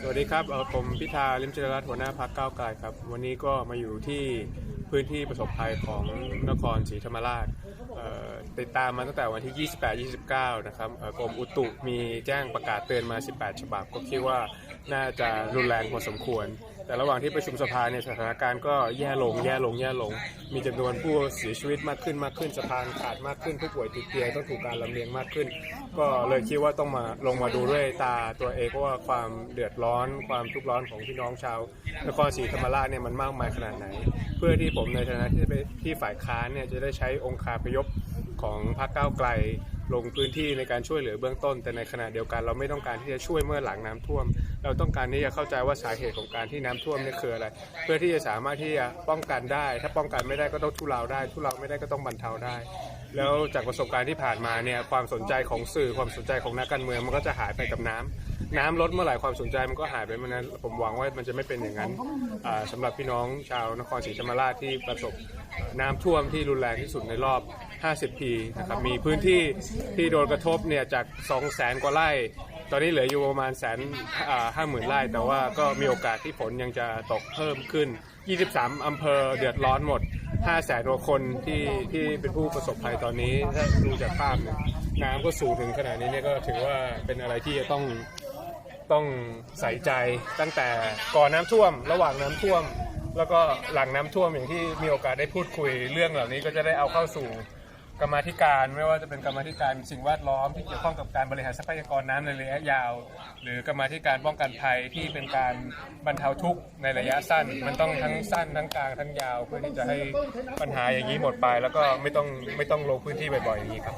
สวัสดีครับผมพิธาลิมเจริญรัตน์หัวหน้าพรรคก้าวไกลครับ วันนี้ก็มาอยู่ที่พื้นที่ประสบภัยของนครศรีธรรมราชติดตามมาตั้งแต่วันที่ 28-29 นะครับกรมอุตุมีแจ้งประกาศเตือนมา 18 ฉบับ ก็คิดว่า น่าจะรุนแรงพอสมควร แต่ระหว่างที่ประชุมสภาเนี่ยสถานการณ์ก็แย่ลงแย่ลงแย่ลง มีจำนวนผู้เสียชีวิตมากขึ้นมากขึ้นสะพานขาดมากขึ้นผู้ป่วยติดเตียงต้องถูกการลำเลียงมากขึ้น ก็เลยคิดว่าต้องมาลงมาดูด้วยตาตัวเองเพราะว่าความเดือดร้อน ความทุกข์ร้อนของพี่น้องชาวนครศรีธรรมราชเนี่ยมันมากมายขนาดไหน เพื่อที่ผมในฐานะที่ที่ฝ่ายค้านเนี่ยจะได้ใช้องค์คาพยพของพรรคก้าวไกล ลงพื้นที่ในการช่วยเหลือเบื้องต้น แต่ในขณะเดียวกันเราไม่ต้องการที่จะช่วยเมื่อหลังน้ำท่วม เราต้องการที่จะเข้าใจว่าสาเหตุของการที่น้ำท่วมนี่คืออะไร เพื่อที่จะสามารถที่จะป้องกันได้ ถ้าป้องกันไม่ได้ก็ต้องทุเลาได้ ทุเลาไม่ได้ก็ต้องบรรเทาได้ แล้วจากประสบการณ์ที่ผ่านมาเนี่ยความสนใจของสื่อความสนใจของนักการเมืองมันก็จะหายไปกับน้ำน้ำลดเมื่อไหร่ความสนใจมันก็หายไปเมื่อนั้นผมหวังว่ามันจะไม่เป็นอย่างนั้นอ่าสำหรับพี่น้องชาวนครศรีธรรมราชที่ประสบน้ำท่วมที่รุนแรงที่สุดในรอบ 50 ปีนะครับมีพื้นที่ที่โดนกระทบเนี่ยจาก 2 0 0แสนกว่าไร่ตอนนี้เหลืออยู่ประมาณแสนห้าหมื่นไร่แต่ว่าก็มีโอกาสที่ฝนยังจะตกเพิ่มขึ้น 23 อำเภอเดือดร้อนหมด 5แสนกว่าคนที่ที่เป็นผู้ประสบภัยตอนนี้ถ้าดูจากภาพเนี่ยน้ำก็สูงถึงขนาดนี้เนี่ยก็ถือว่าเป็นอะไรที่จะต้องต้องใส่ใจตั้งแต่ก่อนน้ำท่วม ระหว่างน้ำท่วม แล้วก็หลังน้ำท่วมอย่างที่มีโอกาสได้พูดคุยเรื่องเหล่านี้ก็จะได้เอาเข้าสู่ กรรมาธิการไม่ว่าจะเป็นกรรมาธิการสิ่งแวดล้อมที่เกี่ยวข้องกับการบริหารทรัพยากรน้ำในระยะยาว หรือกรรมาธิการป้องกันภัยที่เป็นการบรรเทาทุกข์ในระยะสั้น มันต้องทั้งสั้นทั้งกลางทั้งยาว เพื่อที่จะให้ปัญหาอย่างนี้หมดไป แล้วก็ไม่ต้องไม่ต้องลงพื้นที่บ่อยๆอย่างนี้ครับ